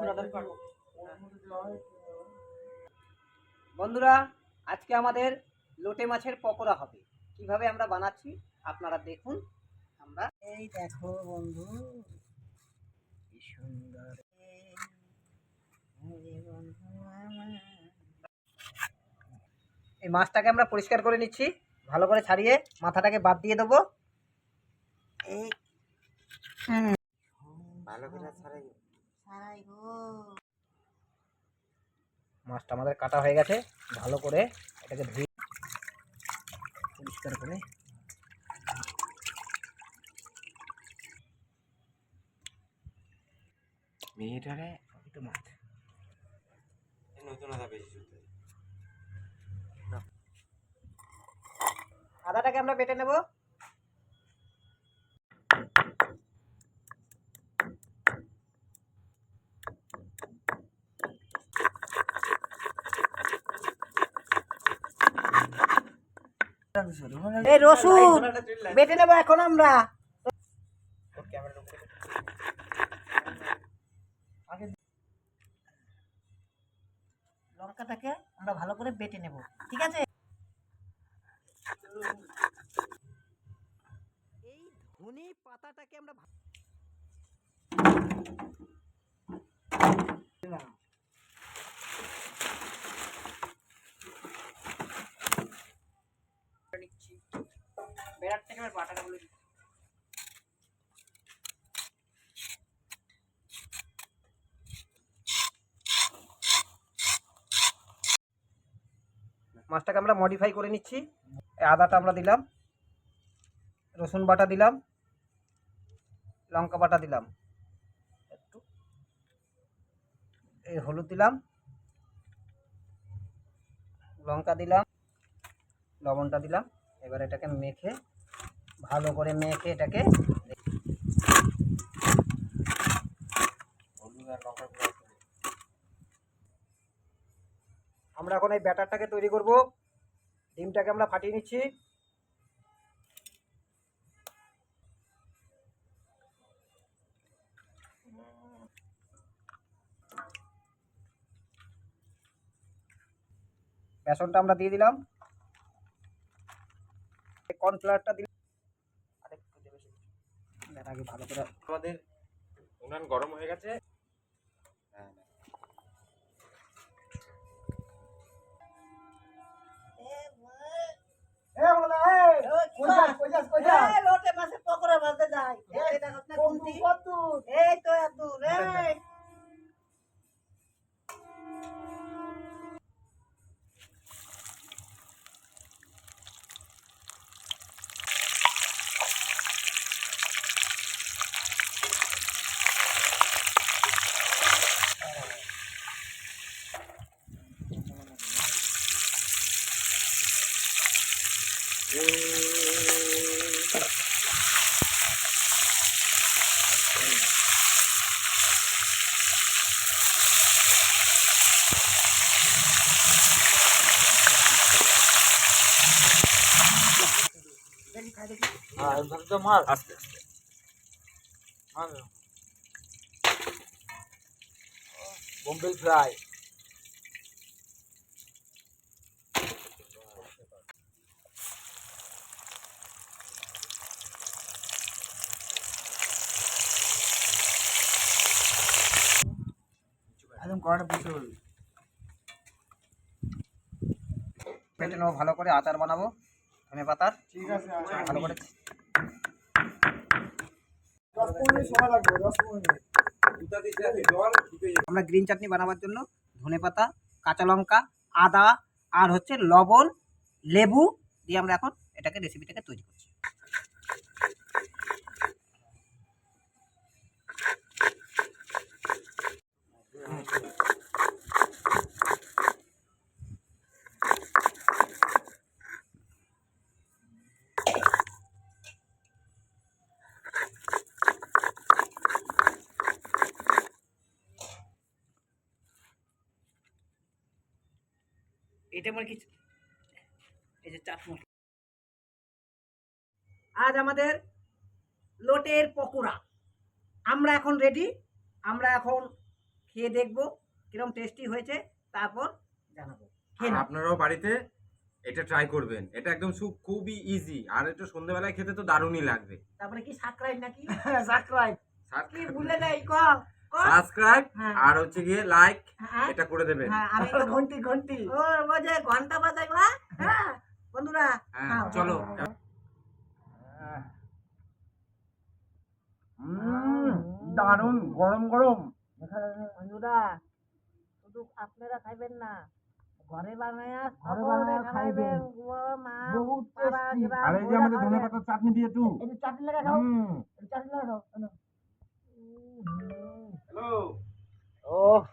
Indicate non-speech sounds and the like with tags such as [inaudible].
খোলাটা বন্ধুরা আজকে আমাদের লোটে মাছের পকোড়া হবে। কীভাবে আমরা বানাচ্ছি আপনারা দেখুন। আমরা এই দেখো বন্ধু কি সুন্দর। এই মাছটাকে আমরা পরিষ্কার করে নিচ্ছি ভালো করে ছাড়িয়ে মাথাটাকে বাদ দিয়ে দেবো। এই। ভালো করে ছাড়াই। মাছটা আমাদের কাটা হয়ে গেছে ভালো করে এটাকে ধুয়ে পরিষ্কার করে। মেয়েটারে একটু মাছ নতুন আদা বেশি আদাটাকে আমরা বেটে নেব। এই রসুন বেটে নেব এখন আমরা। লঙ্কাটাকে আমরা ভালো করে বেটে নেব ঠিক আছে? এই ধনে পাতাটাকে আমরা নিচ্ছি। বেড়ার থেকে দিচ্ছি। মাছটাকে আমরা মডিফাই করে নিচ্ছি। আদাটা আমরা দিলাম। রসুন বাটা দিলাম। লঙ্কা বাটা দিলাম। একটু। এই হলুদ দিলাম। লঙ্কা দিলাম। লবণটা দিলাম। এবার এটাকে মেখে, ভালো করে মেখে এটাকে। আমরা এখন এই ব্যাটারটাকে তৈরি করব। ডিমটাকে আমরা ফাটিয়ে নিচ্ছি। বেসনটা আমরা দিয়ে দিলাম। কর্নফ্লাওয়ারটা দিলে আরেকটু দেবে সেটা। আগে ভালো করে। আমাদের উনান গরম হয়ে গেছে। হ্যাঁ লোটে মার আস্তে আস্তে মার বোম্বে ফ্রাই একদম কড়াটা বুঝতে পারবি পেটে নেব ভালো করে আচার বানাবো ধনে পাতার। ঠিক আছে ভালো করে আমরা গ্রিন চাটনি বানাবার জন্য ধনে পাতা কাঁচা লঙ্কা আদা আর হচ্ছে লবণ লেবু দিয়ে আমরা এখন এটাকে রেসিপিটাকে তৈরি করছি। এটা আমার কি এই যে চাট মশলা আজ আমাদের লোটের পকোড়া। আমরা এখন রেডি আমরা এখন খেয়ে দেখব কিরম টেস্টি হয়েছে তারপর জানাব। আর আপনারাও বাড়িতে এটা ট্রাই করবেন। এটা একদম খুব খুবই ইজি আর একটু সন্ধ্যেবেলায় খেতে তো দারুণই লাগবে। তারপরে কি সাবস্ক্রাইব নাকি? [laughs] সাবস্ক্রাইব কি ভুলে যাই ক? সাবস্ক্রাইব হ্যাঁ। আর হচ্ছে গিয়ে লাইক হ্যাঁ, এটা করে দেবেন। হ্যাঁ, আমি তো ঘন্টি ঘন্টি। [laughs] ও বলছে ঘণ্টা বাজাই হ্যাঁ বন্ধুরা চলো। দারুণ গরম গরম। বন্ধুরা শুধু আপনারা খাইবেন না ঘরে বানায়া ঘরে বানায়া খাইবেন। মা বহুত আর এই যে আমাদের খাবে। ধনে পাতার চাটনি দিয়ে একটু। এই চাটনি লাগা খাও। চাটনি লাগা খাও। Oh. Oh.